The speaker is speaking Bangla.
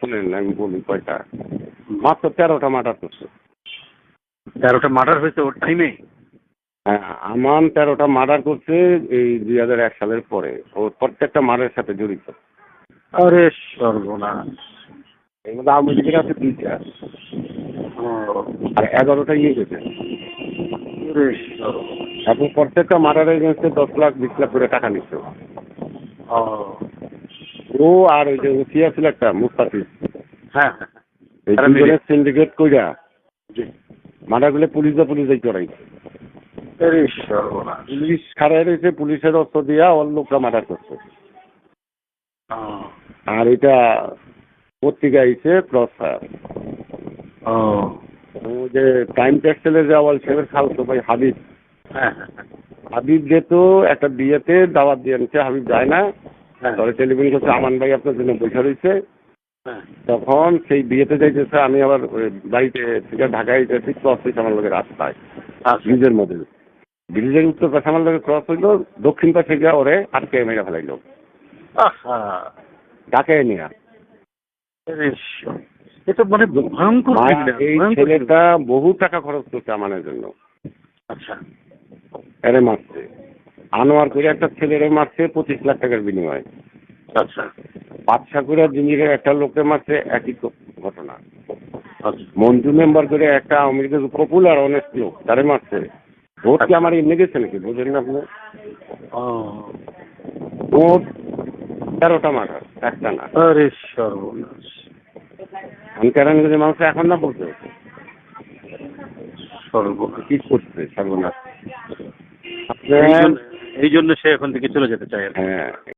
শুনেন আমি বলি কয়টা? মাত্র তেরোটা মার্ডার করছে। তেরোটা মার্ডার হয়েছে ওর টাইমে হ্যাঁ, আমান তেরোটা মার্ডার করছে এই দুই হাজার এক সালের পরে। ও প্রত্যেকটা মার্ডারের সাথে জড়িত। আরে সর্বনাশ। এর মধ্যে আওয়ামী লীগের আছে দুইটা আর এগারোটা ইয়ে গেছে। এখন প্রত্যেকটা মার্ডারের এগেন্সে দশ লাখ বিশ লাখ করে টাকা নিচ্ছে। ও। আর ওই যে ওসিয়া ছিল একটা মুস্তাফিজ। হ্যাঁ হ্যাঁ, এই তারা সিন্ডিকেট কইরা জি। মার্ডারগুলো পুলিশ বা পুলিশই করাইছে আরে পুলিশ খাড়াই রয়েছে পুলিশের অস্ত্র দিয়া ওর লোকরা মার্ডার করছে। আর এটা পত্রিকা আইছে ক্রস ফায়ার ও, যে টাইম টেক্সটাইলের যে আওয়াল ছেলের খালতো ভাই হাবিব। হ্যাঁ হ্যাঁ, হ্যাঁ, হাবিব যেত একটা বিয়েতে দাওয়াত দিয়ে আনছে হাবিব যায় না। হ্যাঁ, তবে টেলিফোন করছে আমান ভাই আপনার জন্য বসে রয়েছে হ্যাঁ, তখন সেই বিয়েতে যাইতেছে আমি আবার বাড়িতে থেকে ঢাকায় যেতেছি ক্রস হয়েছে আমার লোকের রাস্তায় আচ্ছা, ব্রিজের মধ্যে। ব্রিজের উত্তর পাশে আমার লোকের ক্রস হইল দক্ষিণ পাশে গিয়ে ওরে আটকে মেরে ফেলাইলো। ঢাকায় নিয়ে আরে স- এ তো মানে ভয়ঙ্কর এই ছেলেটা বহু টাকা খরচ করছে আমানের জন্য। আচ্ছা। এরে মারছে। আনোয়ার করে একটা ছেলেরে মারছে পঁচিশ লাখ টাকার বিনিময়ে। আচ্ছা। বাদশা করে জিঞ্জিরের একটা লোককে মারছে একই ঘটনা। আচ্ছা। মঞ্জু মেম্বার করে একটা লীগের পপুলার অনেস্ট লোক তারে মারছে। ভোট কি আমার এমনি গেছে নাকি? বুঝলেন না আপনি? ভোট তেরোটা মার্ডার একটা না। আরে সর্বনাশ। আমি কেরানগঞ্জে মানুষ এখন না বলতে সর্বনাশ। কি করছে সর্বনাশ? আপনার এই জন্য সে এখন থেকে চলে যেতে চায়। হ্যাঁ